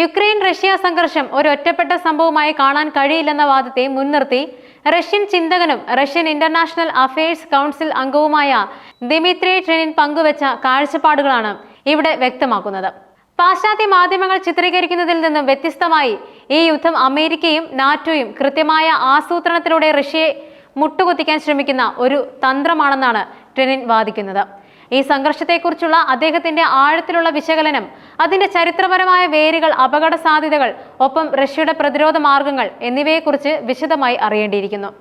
Ukraine Russia സംഘർഷം ഒരു ഒറ്റപ്പെട്ട സംഭവമായി കാണാൻ കഴിയില്ലെന്ന വാദത്തെ മുൻനിർത്തി റഷ്യൻ ചിന്തകനും റഷ്യൻ ഇന്റർനാഷണൽ അഫയേഴ്സ് കൗൺസിൽ അംഗവുമായ ദിമിത്രി ട്രെനിൻ പങ്കുവച്ച കാഴ്ചപ്പാടുകളാണ് ഇവിടെ വ്യക്തമാക്കുന്നത്. പാശ്ചാത്യ മാധ്യമങ്ങൾ ചിത്രീകരിക്കുന്നതിൽ നിന്നും വ്യത്യസ്തമായി ഈ യുദ്ധം അമേരിക്കയും നാറ്റോയും കൃത്യമായ ആസൂത്രണത്തിലൂടെ റഷ്യയെ മുട്ടുകുത്തിക്കാൻ ശ്രമിക്കുന്ന ഒരു തന്ത്രമാണെന്നാണ് ട്രെനിൻ വാദിക്കുന്നത്. ഈ സംഘർഷത്തെക്കുറിച്ചുള്ള അദ്ദേഹത്തിന്റെ ആഴത്തിലുള്ള വിശകലനം അതിന്റെ ചരിത്രപരമായ വേരുകൾ അപകട സാധ്യതകൾ ഒപ്പം റഷ്യയുടെ പ്രതിരോധ മാർഗങ്ങൾ എന്നിവയെക്കുറിച്ച് വിശദമായി അറിയേണ്ടിയിരിക്കുന്നു.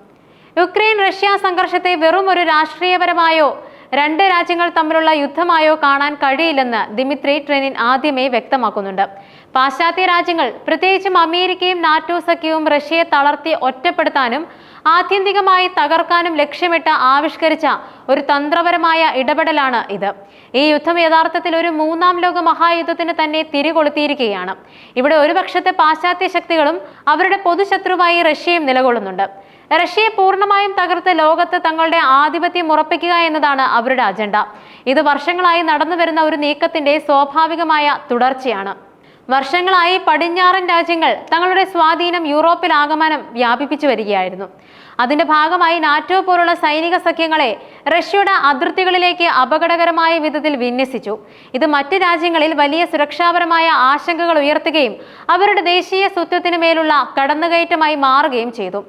യുക്രൈൻ റഷ്യ സംഘർഷത്തെ വെറും ഒരു രാഷ്ട്രീയപരമായോ രണ്ട് രാജ്യങ്ങൾ തമ്മിലുള്ള യുദ്ധമായോ കാണാൻ കഴിയില്ലെന്ന് ദിമിത്രി ട്രെനിൻ ആദ്യമേ വ്യക്തമാക്കുന്നുണ്ട്. പാശ്ചാത്യ രാജ്യങ്ങൾ പ്രത്യേകിച്ചും അമേരിക്കയും നാറ്റോ സഖ്യവും റഷ്യയെ തളർത്തി ഒറ്റപ്പെടുത്താനും ആത്യന്തികമായി തകർക്കാനും ലക്ഷ്യമിട്ട് ആവിഷ്കരിച്ച ഒരു തന്ത്രപരമായ ഇടപെടലാണ് ഇത്. ഈ യുദ്ധം യഥാർത്ഥത്തിൽ ഒരു മൂന്നാം ലോക മഹായുദ്ധത്തിന് തന്നെ തിരികൊളുത്തിയിരിക്കുകയാണ്. ഇവിടെ ഒരു പക്ഷത്തെ പാശ്ചാത്യ ശക്തികളും അവരുടെ പൊതുശത്രുവായി റഷ്യയും നിലകൊള്ളുന്നുണ്ട്. റഷ്യയെ പൂർണമായും തകർത്ത് ലോകത്ത് തങ്ങളുടെ ആധിപത്യം ഉറപ്പിക്കുക എന്നതാണ് അവരുടെ അജണ്ട. ഇത് വർഷങ്ങളായി നടന്നു വരുന്ന ഒരു നീക്കത്തിന്റെ സ്വാഭാവികമായ തുടർച്ചയാണ്. വർഷങ്ങളായി പടിഞ്ഞാറൻ രാജ്യങ്ങൾ തങ്ങളുടെ സ്വാധീനം യൂറോപ്പിൽ ആഗമനം വ്യാപിപ്പിച്ചു വരികയായിരുന്നു. അതിന്റെ ഭാഗമായി നാറ്റോ പോലുള്ള സൈനിക സഖ്യങ്ങളെ റഷ്യയുടെ അതിർത്തികളിലേക്ക് അപകടകരമായ വിധത്തിൽ വിന്യസിച്ചു. ഇത് മറ്റ് രാജ്യങ്ങളിൽ വലിയ സുരക്ഷാപരമായ ആശങ്കകൾ ഉയർത്തുകയും അവരുടെ ദേശീയ സ്വത്വത്തിന് മേലുള്ള കടന്നുകയറ്റമായി മാറുകയും ചെയ്തു.